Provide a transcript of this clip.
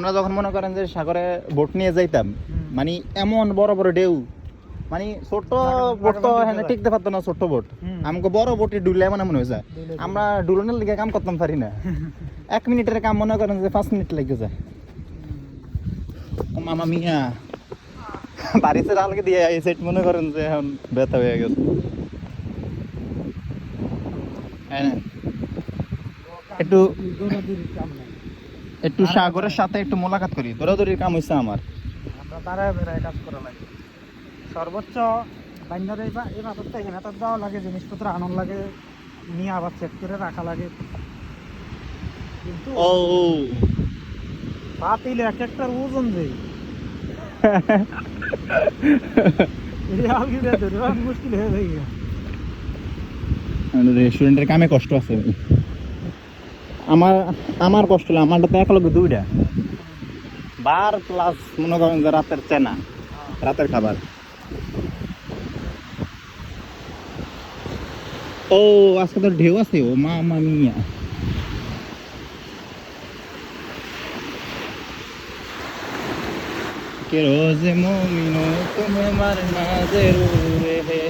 আমরা যখন মনে করেন যে সাগরে বোট নিয়ে যাইতাম মানে এমন বড় বড় ঢেউ মানে ছোট বোট তো হ্যাঁ টিকতে পারতো না ছোট বোট। আমাকে বড় বোটে ডুলে মানে মনে হয়েছে ডুলে আমরা ডুলনের লিগে কাম করতাম পারি না। এক মিনিটের কাম মনে করেন যে পাঁচ মিনিট লেগে যায়। মামা মিয়া। বাড়িতে আলগে দিয়ে এই সেট মনে করেন যে এখন ব্যথা হয়ে গেছে। হ্যাঁ একটু একটু সাগরের সাথে একটু মোলাকাত করি। দৌড়াদৌড়ির কাম হয়েছে আমার। আমরা দাঁড়ায় বেড়ায় কাজ করা লাগে। সর্বোচ্চ এই এখানে তো লাগে জিনিসপত্র আনন্দ লাগে নিয়ে আবার চেক করে রাখা লাগে। কিন্তু ও। পাতিলে এক একটার ওজন দেই। এই আলগিটা ধরে মুশকিল হয়ে যায়। রেস্টুরেন্টের কামে কষ্ট আছে। আমার আমার কষ্ট হলো আমারটা তো এক লগে দুইটা বার প্লাস মনে করেন যে রাতের চেনা রাতের খাবার ও আজকে তো ঢেউ আছে ও মা মা মিয়া के रोज मोमिनो तुम्हें मरना जरूर है